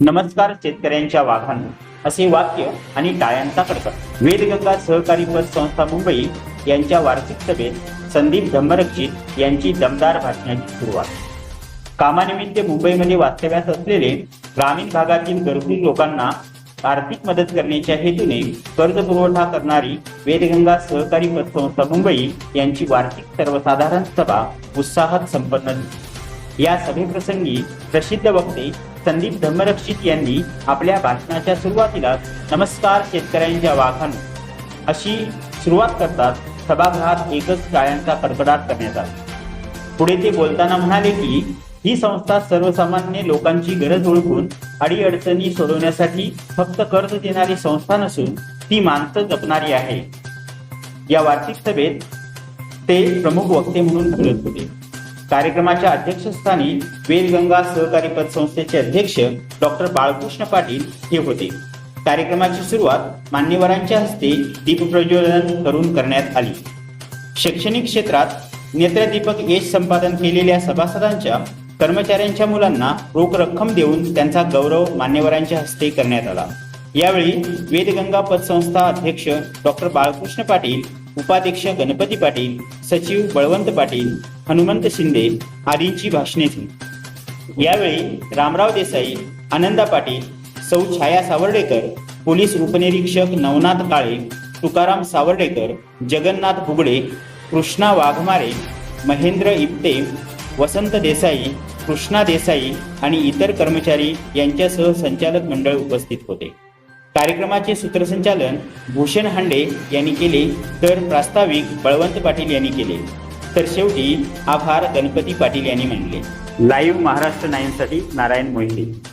नमस्कार शेतकऱ्यांच्या वाघांनो. असे वाक्य आणि टाळ्यांचा कडकड वेदगंगा सहकारी पतसंस्था मुंबई यांच्या वार्षिक सभेत संदीप धम्मरक्षित यांची दमदार भाषणाची सुरुवात. कामानिमित्त मुंबईमध्ये वास्तव्यास असलेले ग्रामीण भागातील गरजू लोकांना आर्थिक मदत करण्याच्या हेतूने कर्ज पुरवठा करणारी वेदगंगा सहकारी पतसंस्था मुंबई यांची वार्षिक सर्वसाधारण सभा उत्साहात संपन्न झाली. या सभेप्रसंगी प्रसिद्ध वक्ते संदीप धर्मरक्षित यांनी आपल्या भाषणाच्या सुरुवातीला नमस्कार शेतकऱ्यांच्या वाघांनो अशी सुरुवात करतात. सभागृहात एकच टाळ्यांचा कडकडाट करण्यात आला. पुढे ते बोलताना म्हणाले की ही संस्था सर्वसामान्य लोकांची गरज ओळखून अडीअडचणी सोडवण्यासाठी फक्त कर्ज देणारी संस्था नसून ती माणसं जपणारी आहे. या वार्षिक सभेत ते प्रमुख वक्ते म्हणून बोलत होते. कार्यक्रमाच्या अध्यक्षस्थानी वेदगंगा सहकारी पतसंस्थेचे अध्यक्ष डॉक्टर बाळकृष्ण पाटील हे होते. कार्यक्रमाची सुरुवात मान्यवरांच्या हस्ते दीपप्रज्वलन करून करण्यात आली. शैक्षणिक क्षेत्रात नेत्रदीपक यश संपादन केलेल्या सभासदांच्या कर्मचाऱ्यांच्या मुलांना रोख रक्कम देऊन त्यांचा गौरव मान्यवरांच्या हस्ते करण्यात आला. यावेळी वेदगंगा पतसंस्था अध्यक्ष डॉक्टर बाळकृष्ण पाटील उपाध्यक्ष गणपती पाटील सचिव बळवंत पाटील हनुमंत शिंदे आदींची भाषणे झाली. यावेळी रामराव देसाई आनंदा पाटील सौ छाया सावर्डेकर पोलीस उपनिरीक्षक नवनाथ काळे तुकाराम सावर्डेकर जगन्नाथ बुगडे कृष्णा वाघमारे महेंद्र इप्ते वसंत देसाई कृष्णा देसाई आणि इतर कर्मचारी यांच्यासह संचालक मंडळ उपस्थित होते. कार्यक्रमाचे सूत्रसंचालन भूषण हांडे यांनी केले तर प्रास्ताविक बळवंत पाटील यांनी केले. तर शेवटी आभार गणपती पाटील यांनी मानले. लाईव्ह महाराष्ट्र नाईनसाठी नारायण मोहिते.